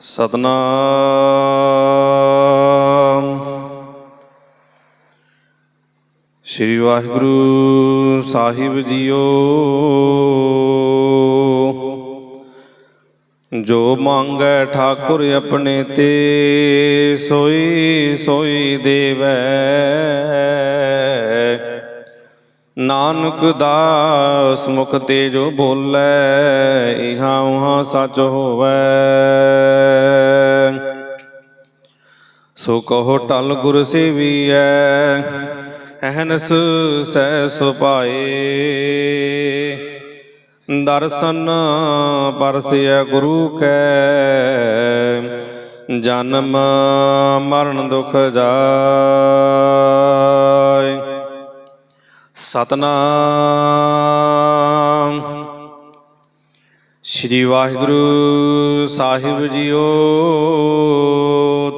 ਸਤਨਾਮ। ਸ੍ਰੀ ਵਾਹਿਗੁਰੂ ਸਾਹਿਬ ਜੀਓ। ਜੋ ਮੰਗੈ ਠਾਕੁਰ ਆਪਣੇ ਤੇ, ਸੋਈ ਸੋਈ ਦੇਵੈ। ਨਾਨਕ ਦਾਸ ਮੁਖ ਤੇ ਜੋ ਬੋਲੇ, ਇਹਾਂ ਉਹਾਂ ਸੱਚ ਹੋਵੇ। ਸੋ ਕਹੋ ਟਲ ਗੁਰ ਸੇਵੀਐ, ਅਹਨਸ ਸਹਿ ਸੁਪਾਏ ਦਰਸ਼ਨ ਪਰਸਿਐ ਗੁਰੂ ਕੈ, ਜਨਮ ਮਰਨ ਦੁਖ ਜਾਏ। ਸਤਨਾਮ। ਸ੍ਰੀ ਵਾਹਿਗੁਰੂ ਸਾਹਿਬ ਜੀਓ।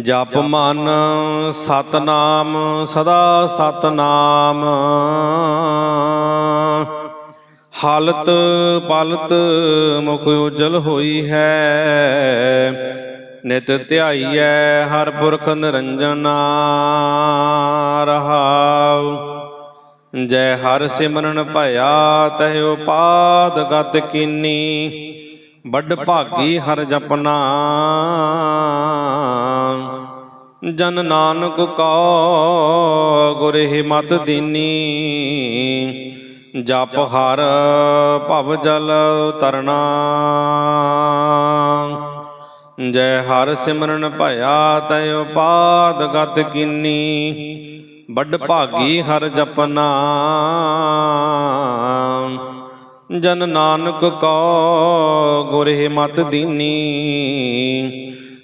ਜਪ ਮਨ ਸਤਨਾਮ ਸਦਾ ਸਤਨਾਮ। ਹਾਲਤ ਪਲਤ ਮੁਖ ਉਜਲ ਹੋਈ ਹੈ। ਨਿਤ ਧਿਆਈਐ ਹਰ ਪੁਰਖ ਨਿਰੰਜਨਾ ਰਹਾਉ। ਜੈ ਹਰ ਸਿਮਰਨ ਭਇਆ ਤਹਿ ਉਪਾਦ ਗਤ ਕੀਨੀ। ਵੱਡ ਭਾਗੀ ਹਰ ਜਪਨਾ। ਜਨ ਨਾਨਕ ਕੋ ਗੁਰੇ ਮਤ ਦੀਨੀ, ਜਪ ਹਰ ਭਵ ਜਲ ਤਰਨਾ ਜੈ ਹਰ ਸਿਮਰਨ ਭਇਆ ਤੈ ਉਪਾਦ ਗਤ ਕੀਨੀ, ਵੱਡ ਭਾਗੀ ਹਰ ਜਪਨਾ। ਜਨ ਨਾਨਕ ਕੋ ਗੁਰੇ ਮਤ ਦੀਨੀ